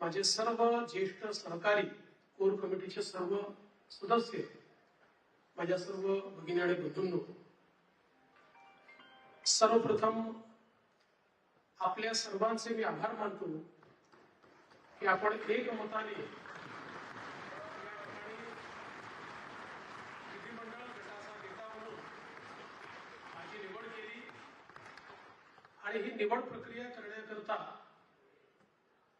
माझे सर्व ज्येष्ठ सहकारी कोर कमिटीचे सर्व सदस्य माझ्या सर्व भगिनी आणि बंधूंनो सर्वप्रथम आपल्या सर्वांचे मी आभार मानतो की आपण एक मताने विधिमंडळ गटाचा नेता म्हणून माझी निवड केली आणि ही निवड प्रक्रिया करण्याकरता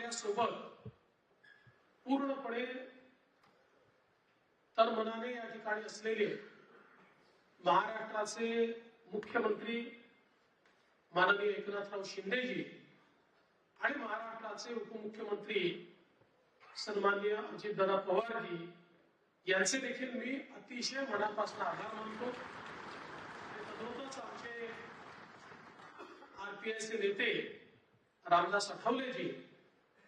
आपल्यासोबत पूर्णपणे तर मनाने या ठिकाणी असलेले महाराष्ट्राचे मुख्यमंत्री माननीय एकनाथराव शिंदेजी आणि महाराष्ट्राचे उपमुख्यमंत्री सन्माननीय अजितदादा पवारजी यांचे देखील मी अतिशय मनापासून आभार मानतो. आणि आमचे आरपीआयचे नेते रामदास आठवलेजी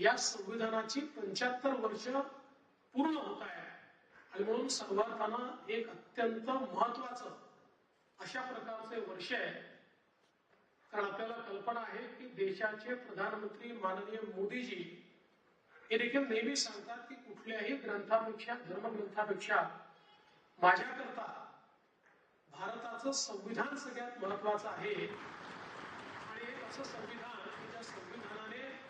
या संविधानाची पंच्याहत्तर वर्ष पूर्ण होत आहे. आणि म्हणून सर्वार्थानं एक अत्यंत महत्वाचं अशा प्रकारचे वर्ष आहे. कारण आपल्याला कल्पना आहे की देशाचे प्रधानमंत्री माननीय मोदीजी हे देखील नेहमी सांगतात की कुठल्याही ग्रंथापेक्षा धर्मग्रंथापेक्षा माझ्याकरता भारताचं संविधान सगळ्यात महत्वाचं आहे. आणि एक असं संविधान की ज्या संविधानाने